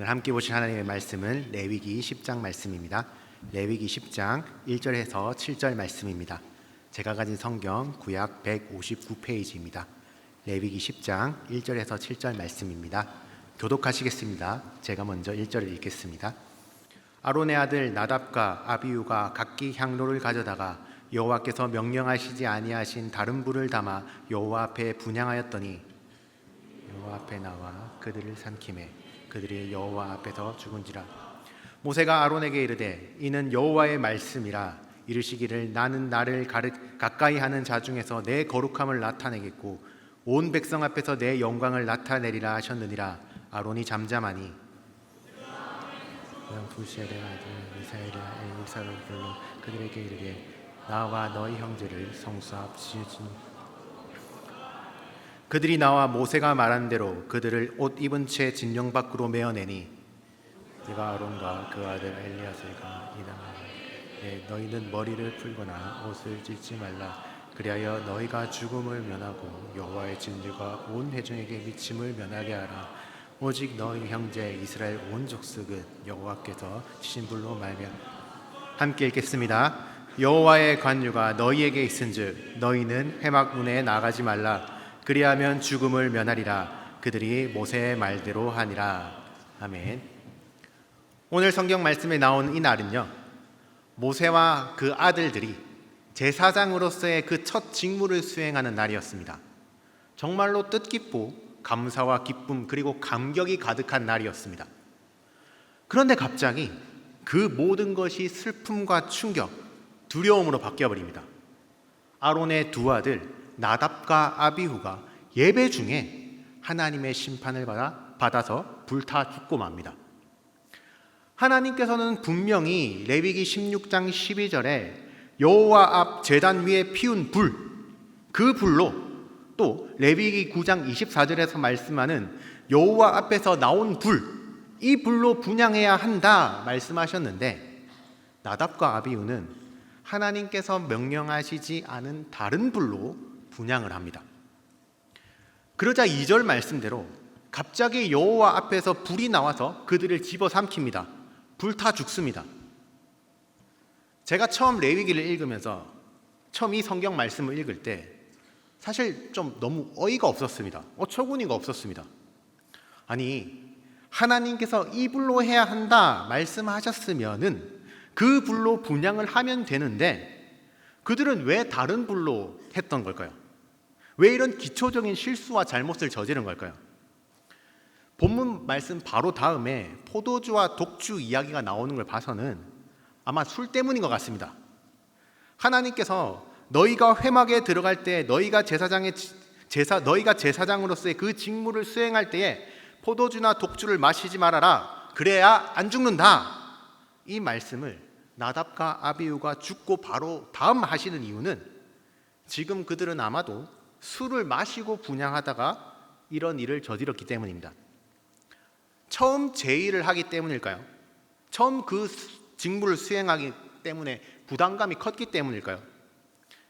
오늘 함께 보실 하나님의 말씀은 레위기 10장 말씀입니다. 레위기 10장 1절에서 7절 말씀입니다. 제가 가진 성경 구약 159페이지입니다. 레위기 10장 1절에서 7절 말씀입니다. 교독하시겠습니다. 제가 먼저 1절을 읽겠습니다. 아론의 아들 나답과 아비우가 각기 향로를 가져다가 여호와께서 명령하시지 아니하신 다른 불을 담아 여호와 앞에 분향하였더니 여호와 앞에 나와 그들을 삼킴에 그들이 여호와 앞에서 죽은지라. 모세가 아론에게 이르되 이는 여호와의 말씀이라. 이르시기를 나는 나를 가까이 하는 자 중에서 내 거룩함을 나타내겠고 온 백성 앞에서 내 영광을 나타내리라 하셨느니라. 아론이 잠잠하니. 그냥 불시엘의 아들 미사엘의 엘사를 불러 그들에게 이르되 나와 너희 형제를 성수 앞 지으신 그들이 나와 모세가 말한 대로 그들을 옷 입은 채 진영 밖으로 메어내니 내가 아론과 그 아들 엘리야스가 이다네 너희는 머리를 풀거나 옷을 찢지 말라. 그리하여 너희가 죽음을 면하고 여호와의 진리가 온 회중에게 미침을 면하게 하라. 오직 너희 형제 이스라엘 온 족속은 여호와께서 치신 불로 말며 함께 읽겠습니다. 여호와의 관유가 너희에게 있은즉 너희는 회막문에 나가지 말라 그리하면 죽음을 면하리라. 그들이 모세의 말대로 하니라. 아멘. 오늘 성경 말씀에 나온 이 날은요 모세와 그 아들들이 제사장으로서의 그 첫 직무를 수행하는 날이었습니다. 정말로 뜻깊고 감사와 기쁨 그리고 감격이 가득한 날이었습니다. 그런데 갑자기 그 모든 것이 슬픔과 충격 두려움으로 바뀌어 버립니다. 아론의 두 아들 나답과 아비후가 예배 중에 하나님의 심판을 받아 받아서 불타 죽고 맙니다. 하나님께서는 분명히 레위기 16장 12절에 여호와 앞 제단 위에 피운 불, 그 불로 또 레위기 9장 24절에서 말씀하는 여호와 앞에서 나온 불, 이 불로 분양해야 한다 말씀하셨는데 나답과 아비우는 하나님께서 명령하시지 않은 다른 불로 분양을 합니다. 그러자 2절 말씀대로 갑자기 여호와 앞에서 불이 나와서 그들을 집어삼킵니다. 불타 죽습니다. 제가 처음 레위기를 읽으면서 처음 이 성경 말씀을 읽을 때 사실 좀 너무 어이가 없었습니다. 어처구니가 없었습니다. 아니 하나님께서 이 불로 해야 한다 말씀하셨으면은 그 불로 분양을 하면 되는데 그들은 왜 다른 불로 했던 걸까요? 왜 이런 기초적인 실수와 잘못을 저지른 걸까요? 본문 말씀 바로 다음에 포도주와 독주 이야기가 나오는 걸 봐서는 아마 술 때문인 것 같습니다. 하나님께서 너희가 회막에 들어갈 때 너희가 제사장의 제사 너희가 제사장으로서의 그 직무를 수행할 때에 포도주나 독주를 마시지 말아라. 그래야 안 죽는다. 이 말씀을 나답과 아비우가 죽고 바로 다음 하시는 이유는 지금 그들은 아마도 술을 마시고 분양하다가 이런 일을 저질렀기 때문입니다. 처음 제의를 하기 때문일까요? 처음 그 직무를 수행하기 때문에 부담감이 컸기 때문일까요?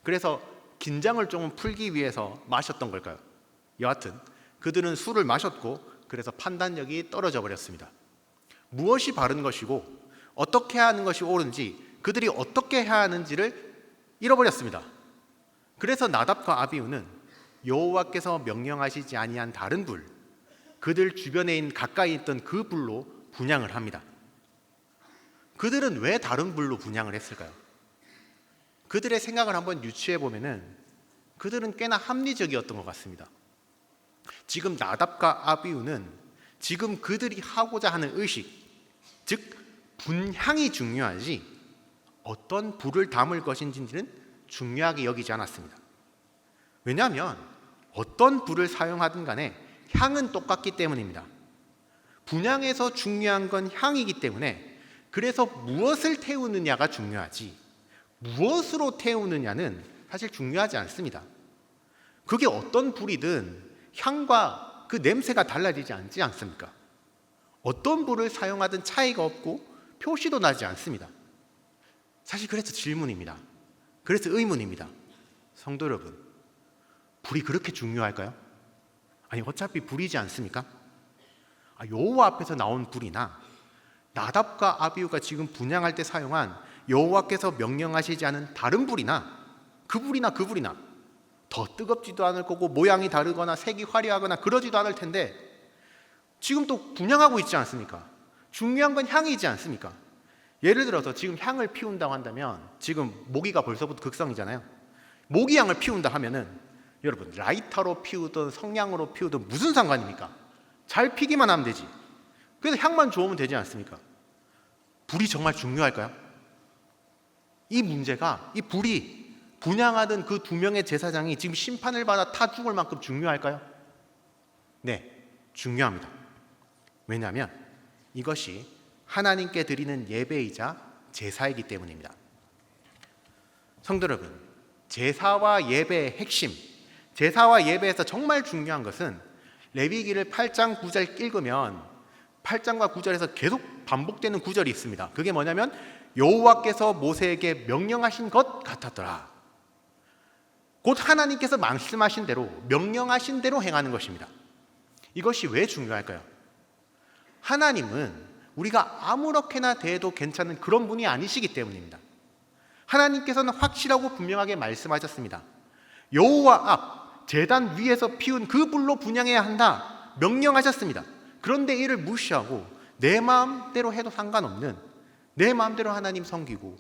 그래서 긴장을 조금 풀기 위해서 마셨던 걸까요? 여하튼 그들은 술을 마셨고 그래서 판단력이 떨어져 버렸습니다. 무엇이 바른 것이고 어떻게 하는 것이 옳은지 그들이 어떻게 해야 하는지를 잃어버렸습니다. 그래서 나답과 아비우는 여호와께서 명령하시지 아니한 다른 불, 그들 주변에 있는 가까이 있던 그 불로 분양을 합니다. 그들은 왜 다른 불로 분양을 했을까요? 그들의 생각을 한번 유추해 보면은 그들은 꽤나 합리적이었던 것 같습니다. 지금 나답과 아비우는 지금 그들이 하고자 하는 의식, 즉 분향이 중요하지 어떤 불을 담을 것인지는 중요하게 여기지 않았습니다. 왜냐하면 어떤 불을 사용하든 간에 향은 똑같기 때문입니다. 분향에서 중요한 건 향이기 때문에 그래서 무엇을 태우느냐가 중요하지 무엇으로 태우느냐는 사실 중요하지 않습니다. 그게 어떤 불이든 향과 그 냄새가 달라지지 않지 않습니까? 어떤 불을 사용하든 차이가 없고 표시도 나지 않습니다. 사실 그래서 질문입니다. 그래서 의문입니다. 성도 여러분, 불이 그렇게 중요할까요? 아니, 어차피 불이지 않습니까? 아, 여호와 앞에서 나온 불이나 나답과 아비우가 지금 분양할 때 사용한 여호와께서 명령하시지 않은 다른 불이나 그 불이나 그 불이나 더 뜨겁지도 않을 거고 모양이 다르거나 색이 화려하거나 그러지도 않을 텐데 지금 또 분양하고 있지 않습니까? 중요한 건 향이지 않습니까? 예를 들어서 지금 향을 피운다고 한다면 지금 모기가 벌써부터 극성이잖아요. 모기향을 피운다 하면은 여러분 라이터로 피우든 성냥으로 피우든 무슨 상관입니까? 잘 피기만 하면 되지. 그래서 향만 좋으면 되지 않습니까? 불이 정말 중요할까요? 이 문제가 이 불이 분양하던 그 두 명의 제사장이 지금 심판을 받아 타 죽을 만큼 중요할까요? 네, 중요합니다. 왜냐하면 이것이 하나님께 드리는 예배이자 제사이기 때문입니다. 성도 여러분, 제사와 예배의 핵심, 제사와 예배에서 정말 중요한 것은 레위기를 8장 9절 읽으면 8장과 9절에서 계속 반복되는 구절이 있습니다. 그게 뭐냐면 여호와께서 모세에게 명령하신 것 같았더라. 곧 하나님께서 말씀하신 대로 명령하신 대로 행하는 것입니다. 이것이 왜 중요할까요? 하나님은 우리가 아무렇게나 대해도 괜찮은 그런 분이 아니시기 때문입니다. 하나님께서는 확실하고 분명하게 말씀하셨습니다. 여호와 앞 제단 위에서 피운 그 불로 분양해야 한다 명령하셨습니다. 그런데 이를 무시하고 내 마음대로 해도 상관없는 내 마음대로 하나님 섬기고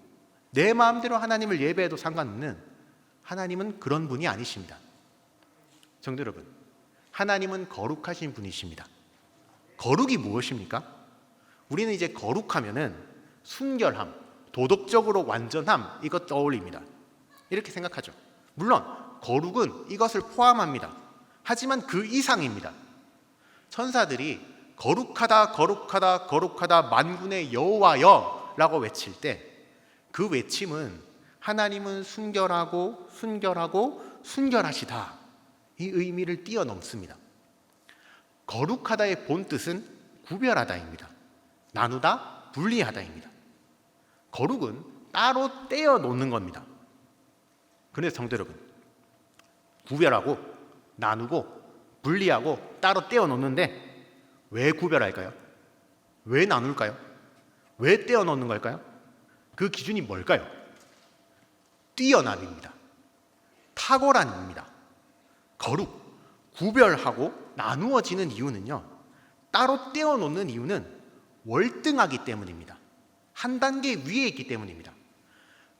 내 마음대로 하나님을 예배해도 상관없는 하나님은 그런 분이 아니십니다. 정도 여러분, 하나님은 거룩하신 분이십니다. 거룩이 무엇입니까? 우리는 이제 거룩하면은 순결함, 도덕적으로 완전함 이것 떠올립니다. 이렇게 생각하죠. 물론 거룩은 이것을 포함합니다. 하지만 그 이상입니다. 천사들이 거룩하다 거룩하다 거룩하다 만군의 여호와여라고 외칠 때 그 외침은 하나님은 순결하고 순결하고 순결하시다 이 의미를 뛰어넘습니다. 거룩하다의 본 뜻은 구별하다입니다. 나누다, 분리하다입니다. 거룩은 따로 떼어 놓는 겁니다. 그래서 성도 여러분, 구별하고 나누고 분리하고 따로 떼어 놓는데 왜 구별할까요? 왜 나눌까요? 왜 떼어 놓는 걸까요? 그 기준이 뭘까요? 뛰어남입니다. 탁월함입니다. 거룩, 구별하고 나누어지는 이유는요, 따로 떼어 놓는 이유는 월등하기 때문입니다. 한 단계 위에 있기 때문입니다.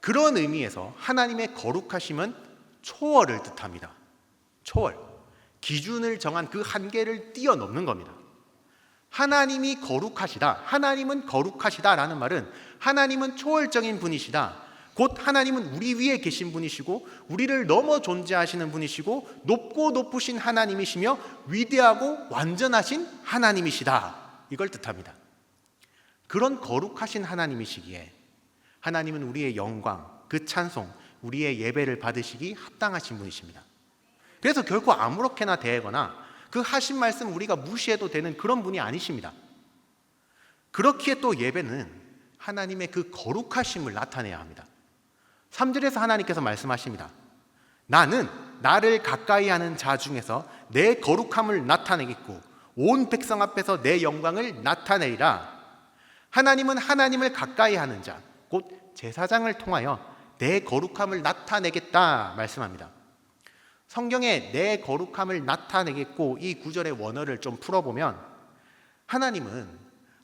그런 의미에서 하나님의 거룩하심은 초월을 뜻합니다. 초월. 기준을 정한 그 한계를 뛰어넘는 겁니다. 하나님이 거룩하시다. 하나님은 거룩하시다라는 말은 하나님은 초월적인 분이시다. 곧 하나님은 우리 위에 계신 분이시고 우리를 넘어 존재하시는 분이시고 높고 높으신 하나님이시며 위대하고 완전하신 하나님이시다. 이걸 뜻합니다. 그런 거룩하신 하나님이시기에 하나님은 우리의 영광, 그 찬송, 우리의 예배를 받으시기 합당하신 분이십니다. 그래서 결코 아무렇게나 대거나 그 하신 말씀 우리가 무시해도 되는 그런 분이 아니십니다. 그렇기에 또 예배는 하나님의 그 거룩하심을 나타내야 합니다. 3절에서 하나님께서 말씀하십니다. 나는 나를 가까이 하는 자 중에서 내 거룩함을 나타내겠고 온 백성 앞에서 내 영광을 나타내리라. 하나님은 하나님을 가까이 하는 자, 곧 제사장을 통하여 내 거룩함을 나타내겠다 말씀합니다. 성경에 내 거룩함을 나타내겠고 이 구절의 원어를 좀 풀어보면 하나님은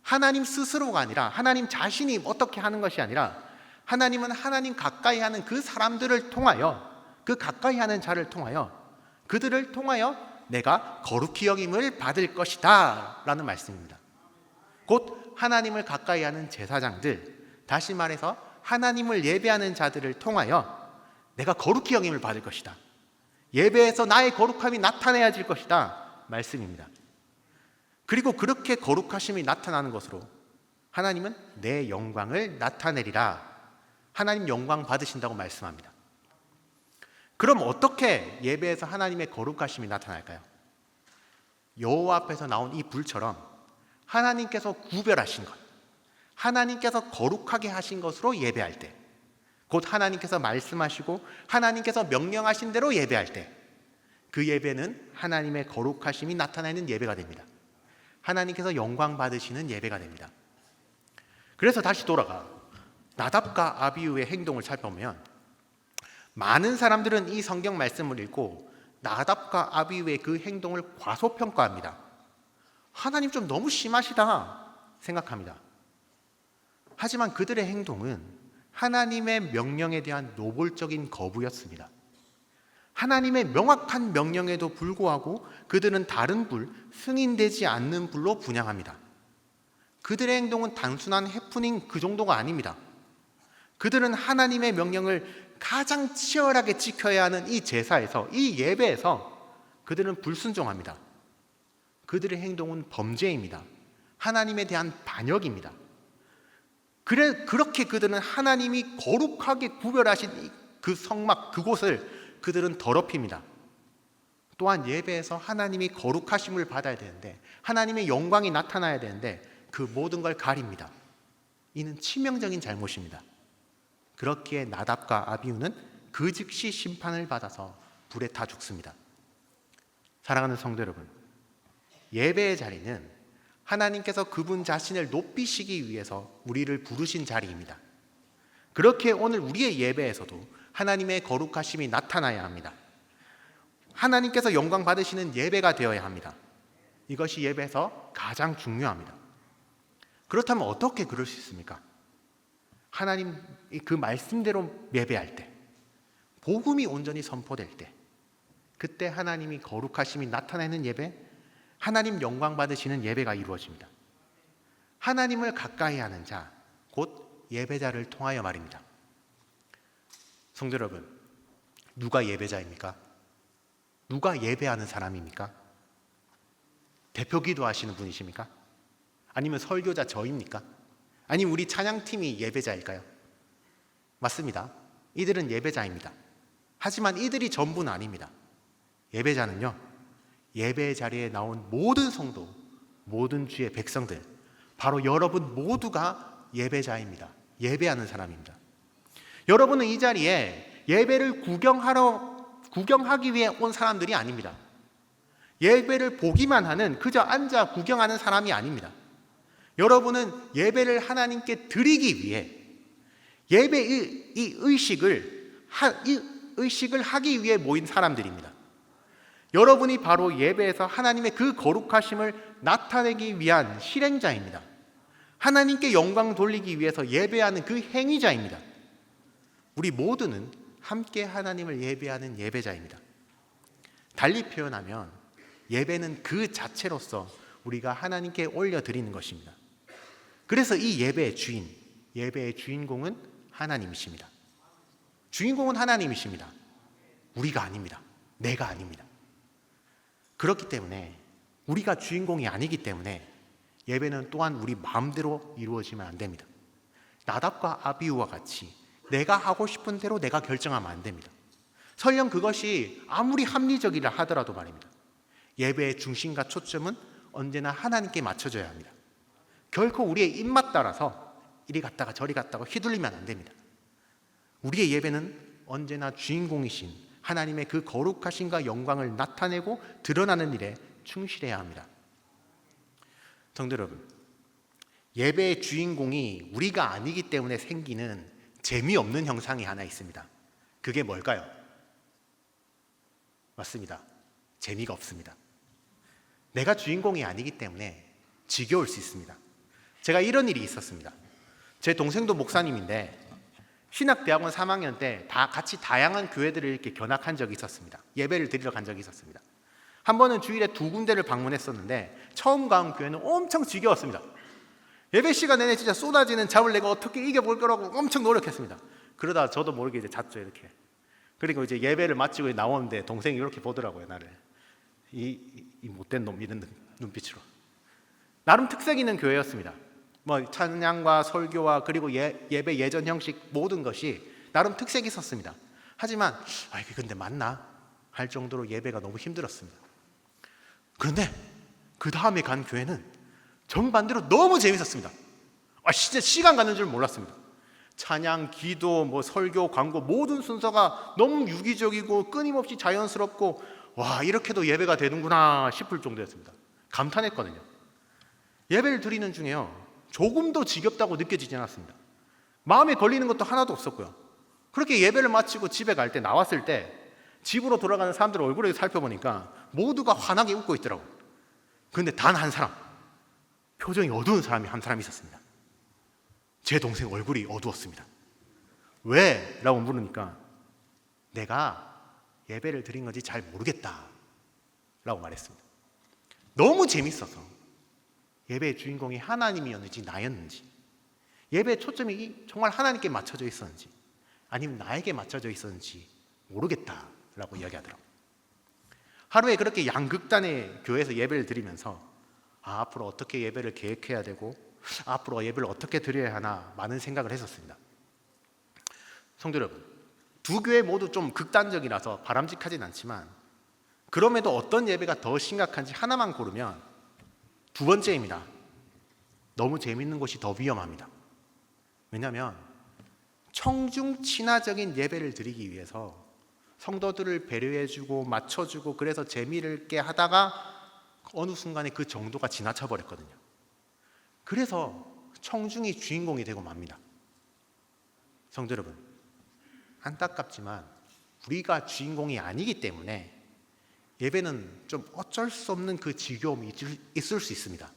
하나님 스스로가 아니라 하나님 자신이 어떻게 하는 것이 아니라 하나님은 하나님 가까이 하는 그 사람들을 통하여 그 가까이 하는 자를 통하여 그들을 통하여 내가 거룩히 여김을 받을 것이다 라는 말씀입니다. 곧 하나님을 가까이 하는 제사장들 다시 말해서 하나님을 예배하는 자들을 통하여 내가 거룩히 여김을 받을 것이다. 예배에서 나의 거룩함이 나타내야질 것이다. 말씀입니다. 그리고 그렇게 거룩하심이 나타나는 것으로 하나님은 내 영광을 나타내리라. 하나님 영광 받으신다고 말씀합니다. 그럼 어떻게 예배에서 하나님의 거룩하심이 나타날까요? 여호와 앞에서 나온 이 불처럼 하나님께서 구별하신 것, 하나님께서 거룩하게 하신 것으로 예배할 때, 곧 하나님께서 말씀하시고 하나님께서 명령하신 대로 예배할 때, 그 예배는 하나님의 거룩하심이 나타나는 예배가 됩니다. 하나님께서 영광 받으시는 예배가 됩니다. 그래서 다시 돌아가 나답과 아비우의 행동을 살펴보면 많은 사람들은 이 성경 말씀을 읽고 나답과 아비우의 그 행동을 과소평가합니다. 하나님 좀 너무 심하시다 생각합니다. 하지만 그들의 행동은 하나님의 명령에 대한 노골적인 거부였습니다. 하나님의 명확한 명령에도 불구하고 그들은 다른 불, 승인되지 않는 불로 분양합니다. 그들의 행동은 단순한 해프닝 그 정도가 아닙니다. 그들은 하나님의 명령을 가장 치열하게 지켜야 하는 이 제사에서, 이 예배에서 그들은 불순종합니다. 그들의 행동은 범죄입니다. 하나님에 대한 반역입니다. 그래, 그렇게 그들은 하나님이 거룩하게 구별하신 그 성막, 그곳을 그들은 더럽힙니다. 또한 예배에서 하나님이 거룩하심을 받아야 되는데, 하나님의 영광이 나타나야 되는데, 그 모든 걸 가립니다. 이는 치명적인 잘못입니다. 그렇기에 나답과 아비우는 그 즉시 심판을 받아서 불에 타 죽습니다. 사랑하는 성도 여러분, 예배의 자리는 하나님께서 그분 자신을 높이시기 위해서 우리를 부르신 자리입니다. 그렇게 오늘 우리의 예배에서도 하나님의 거룩하심이 나타나야 합니다. 하나님께서 영광 받으시는 예배가 되어야 합니다. 이것이 예배에서 가장 중요합니다. 그렇다면 어떻게 그럴 수 있습니까? 하나님 그 말씀대로 예배할 때, 복음이 온전히 선포될 때, 그때 하나님이 거룩하심이 나타나는 예배, 하나님 영광 받으시는 예배가 이루어집니다. 하나님을 가까이 하는 자, 곧 예배자를 통하여 말입니다. 성도 여러분, 누가 예배자입니까? 누가 예배하는 사람입니까? 대표 기도하시는 분이십니까? 아니면 설교자 저입니까? 아니면 우리 찬양팀이 예배자일까요? 맞습니다. 이들은 예배자입니다. 하지만 이들이 전부는 아닙니다. 예배자는요, 예배 자리에 나온 모든 성도, 모든 주의 백성들, 바로 여러분 모두가 예배자입니다. 예배하는 사람입니다. 여러분은 이 자리에 예배를 구경하러 구경하기 위해 온 사람들이 아닙니다. 예배를 보기만 하는 그저 앉아 구경하는 사람이 아닙니다. 여러분은 예배를 하나님께 드리기 위해 예배 이 의식을 이 의식을 하기 위해 모인 사람들입니다. 여러분이 바로 예배에서 하나님의 그 거룩하심을 나타내기 위한 실행자입니다. 하나님께 영광 돌리기 위해서 예배하는 그 행위자입니다. 우리 모두는 함께 하나님을 예배하는 예배자입니다. 달리 표현하면 예배는 그 자체로서 우리가 하나님께 올려드리는 것입니다. 그래서 이 예배의 주인, 예배의 주인공은 하나님이십니다. 주인공은 하나님이십니다. 우리가 아닙니다. 내가 아닙니다. 그렇기 때문에 우리가 주인공이 아니기 때문에 예배는 또한 우리 마음대로 이루어지면 안 됩니다. 나답과 아비우와 같이 내가 하고 싶은 대로 내가 결정하면 안 됩니다. 설령 그것이 아무리 합리적이라 하더라도 말입니다. 예배의 중심과 초점은 언제나 하나님께 맞춰져야 합니다. 결코 우리의 입맛 따라서 이리 갔다가 저리 갔다가 휘둘리면 안 됩니다. 우리의 예배는 언제나 주인공이신 하나님의 그 거룩하신과 영광을 나타내고 드러나는 일에 충실해야 합니다. 성도 여러분, 예배의 주인공이 우리가 아니기 때문에 생기는 재미없는 형상이 하나 있습니다. 그게 뭘까요? 맞습니다. 재미가 없습니다. 내가 주인공이 아니기 때문에 지겨울 수 있습니다. 제가 이런 일이 있었습니다. 제 동생도 목사님인데 신학대학원 3학년 때 다 같이 다양한 교회들을 이렇게 견학한 적이 있었습니다. 예배를 드리러 간 적이 있었습니다. 한 번은 주일에 두 군데를 방문했었는데 처음 간 교회는 엄청 지겨웠습니다. 예배 시간 내내 진짜 쏟아지는 잠을 내가 어떻게 이겨볼 거라고 엄청 노력했습니다. 그러다 저도 모르게 이제 잤죠 이렇게. 그리고 이제 예배를 마치고 나오는데 동생이 이렇게 보더라고요 나를. 이, 이 못된 놈 이런 눈빛으로. 나름 특색 있는 교회였습니다. 뭐 찬양과 설교와 그리고 예, 예배 예전 형식 모든 것이 나름 특색이 있었습니다. 하지만 아 이게 근데 맞나 할 정도로 예배가 너무 힘들었습니다. 그런데 그 다음에 간 교회는 정반대로 너무 재밌었습니다. 아 진짜 시간 가는 줄 몰랐습니다. 찬양, 기도, 뭐 설교, 광고 모든 순서가 너무 유기적이고 끊임없이 자연스럽고 와 이렇게도 예배가 되는구나 싶을 정도였습니다. 감탄했거든요. 예배를 드리는 중에요. 조금도 지겹다고 느껴지지 않았습니다. 마음에 걸리는 것도 하나도 없었고요. 그렇게 예배를 마치고 집에 갈 때 나왔을 때 집으로 돌아가는 사람들 얼굴을 살펴보니까 모두가 환하게 웃고 있더라고요. 그런데 단 한 사람, 표정이 어두운 사람이 한 사람 있었습니다. 제 동생 얼굴이 어두웠습니다. 왜? 라고 물으니까 내가 예배를 드린 건지 잘 모르겠다. 라고 말했습니다. 너무 재밌어서 예배의 주인공이 하나님이었는지 나였는지 예배의 초점이 정말 하나님께 맞춰져 있었는지 아니면 나에게 맞춰져 있었는지 모르겠다라고 이야기하더라고요. 하루에 그렇게 양극단의 교회에서 예배를 드리면서 아, 앞으로 어떻게 예배를 계획해야 되고 앞으로 예배를 어떻게 드려야 하나 많은 생각을 했었습니다. 성도 여러분, 두 교회 모두 좀 극단적이라서 바람직하진 않지만 그럼에도 어떤 예배가 더 심각한지 하나만 고르면 두 번째입니다. 너무 재밌는 곳이 더 위험합니다. 왜냐하면 청중 친화적인 예배를 드리기 위해서 성도들을 배려해주고 맞춰주고 그래서 재미를 있게 하다가 어느 순간에 그 정도가 지나쳐 버렸거든요. 그래서 청중이 주인공이 되고 맙니다. 성도 여러분, 안타깝지만 우리가 주인공이 아니기 때문에 예배는 좀 어쩔 수 없는 그 지겨움이 있을- 수 있습니다.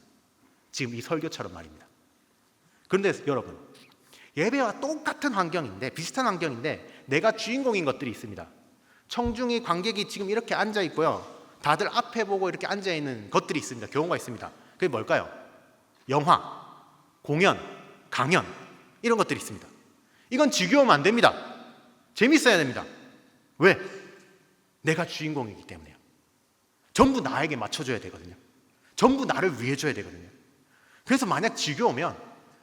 지금 이 설교처럼 말입니다. 그런데 여러분, 예배와 똑같은 환경인데, 비슷한 환경인데, 내가 주인공인 것들이 있습니다. 청중이 관객이 지금 이렇게 앉아 있고요. 다들 앞에 보고 이렇게 앉아 있는 것들이 있습니다. 경우가 있습니다. 그게 뭘까요? 영화, 공연, 강연, 이런 것들이 있습니다. 이건 지겨우면 안 됩니다. 재밌어야 됩니다. 왜? 내가 주인공이기 때문에요. 전부 나에게 맞춰줘야 되거든요. 전부 나를 위해 줘야 되거든요. 그래서 만약 지겨우면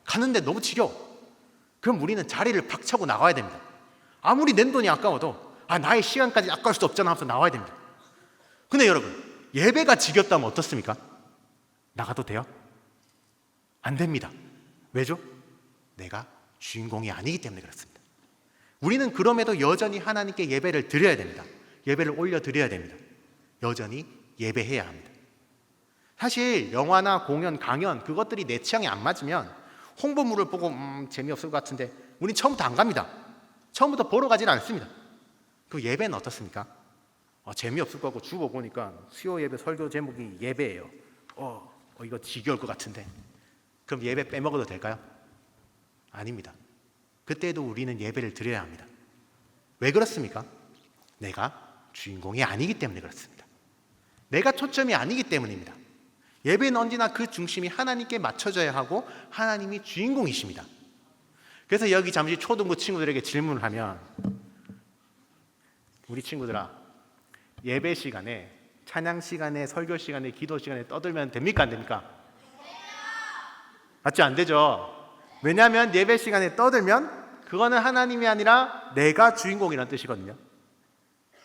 가는데 너무 지겨워. 그럼 우리는 자리를 박차고 나가야 됩니다. 아무리 낸 돈이 아까워도 아 나의 시간까지 아까울 수 없잖아 하면서 나와야 됩니다. 근데 여러분 예배가 지겹다면 어떻습니까? 나가도 돼요? 안 됩니다. 왜죠? 내가 주인공이 아니기 때문에 그렇습니다. 우리는 그럼에도 여전히 하나님께 예배를 드려야 됩니다. 예배를 올려 드려야 됩니다. 여전히 예배해야 합니다. 사실 영화나 공연, 강연 그것들이 내 취향에 안 맞으면 홍보물을 보고 음, 재미없을 것 같은데 우린 처음부터 안 갑니다. 처음부터 보러 가지는 않습니다. 그 예배는 어떻습니까? 어, 재미없을 것 같고 주보 보니까 수요 예배 설교 제목이 예배예요. 어, 어, 이거 지겨울 것 같은데 그럼 예배 빼먹어도 될까요? 아닙니다. 그때도 우리는 예배를 드려야 합니다. 왜 그렇습니까? 내가 주인공이 아니기 때문에 그렇습니다. 내가 초점이 아니기 때문입니다. 예배는 언제나 그 중심이 하나님께 맞춰져야 하고 하나님이 주인공이십니다. 그래서 여기 잠시 초등부 친구들에게 질문을 하면 우리 친구들아 예배 시간에 찬양 시간에 설교 시간에 기도 시간에 떠들면 됩니까 안 됩니까? 맞죠 안 되죠. 왜냐하면 예배 시간에 떠들면 그거는 하나님이 아니라 내가 주인공이라는 뜻이거든요.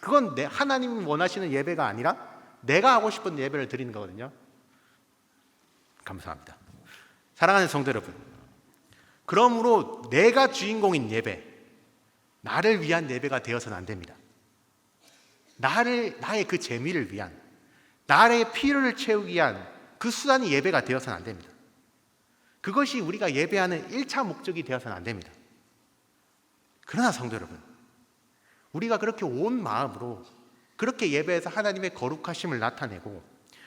그건 내 하나님이 원하시는 예배가 아니라 내가 하고 싶은 예배를 드리는 거거든요. 감사합니다. 사랑하는 성도 여러분. 그러므로 내가 주인공인 예배, 나를 위한 예배가 되어서는 안 됩니다. 나를 나의 그 재미를 위한, 나의 필요를 채우기 위한 그 수단이 예배가 되어서는 안 됩니다. 그것이 우리가 예배하는 1차 목적이 되어서는 안 됩니다. 그러나 성도 여러분, 우리가 그렇게 온 마음으로 그렇게 예배에서 하나님의 거룩하심을 나타내고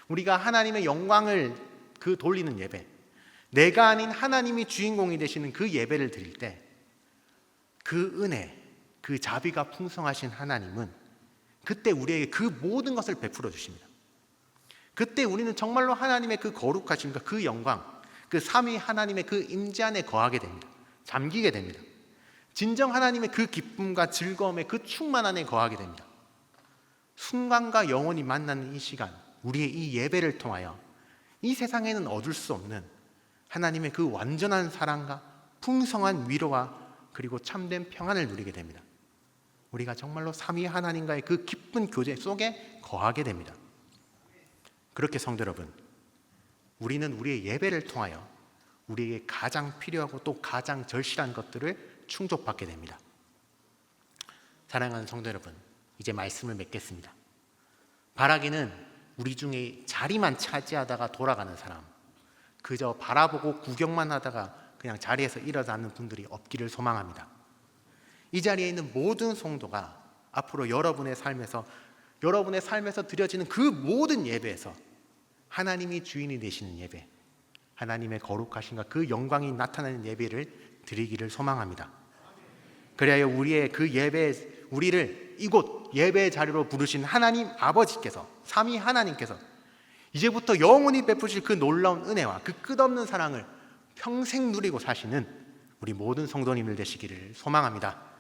우리가 하나님의 영광을 그 돌리는 예배, 내가 아닌 하나님이 주인공이 되시는 그 예배를 드릴 때 그 은혜, 그 자비가 풍성하신 하나님은 그때 우리에게 그 모든 것을 베풀어 주십니다. 그때 우리는 정말로 하나님의 그 거룩하심과 그 영광, 그 삼위 하나님의 그 임재 안에 거하게 됩니다. 잠기게 됩니다. 진정 하나님의 그 기쁨과 즐거움의 그 충만 안에 거하게 됩니다. 순간과 영원히 만나는 이 시간, 우리의 이 예배를 통하여 이 세상에는 얻을 수 없는 하나님의 그 완전한 사랑과 풍성한 위로와 그리고 참된 평안을 누리게 됩니다. 우리가 정말로 삼위 하나님과의 그 기쁜 교제 속에 거하게 됩니다. 그렇게 성도 여러분, 우리는 우리의 예배를 통하여 우리에게 가장 필요하고 또 가장 절실한 것들을 충족받게 됩니다. 사랑하는 성도 여러분, 이제 말씀을 맺겠습니다. 바라기는 우리 중에 자리만 차지하다가 돌아가는 사람, 그저 바라보고 구경만 하다가 그냥 자리에서 일어나는 분들이 없기를 소망합니다. 이 자리에 있는 모든 성도가 앞으로 여러분의 삶에서 여러분의 삶에서 드려지는 그 모든 예배에서 하나님이 주인이 되시는 예배, 하나님의 거룩하신가 그 영광이 나타나는 예배를 드리기를 소망합니다. 그래야 우리의 그 예배 우리를 이곳 예배 자리로 부르신 하나님 아버지께서 삼위 하나님께서 이제부터 영원히 베푸실 그 놀라운 은혜와 그 끝없는 사랑을 평생 누리고 사시는 우리 모든 성도님들 되시기를 소망합니다.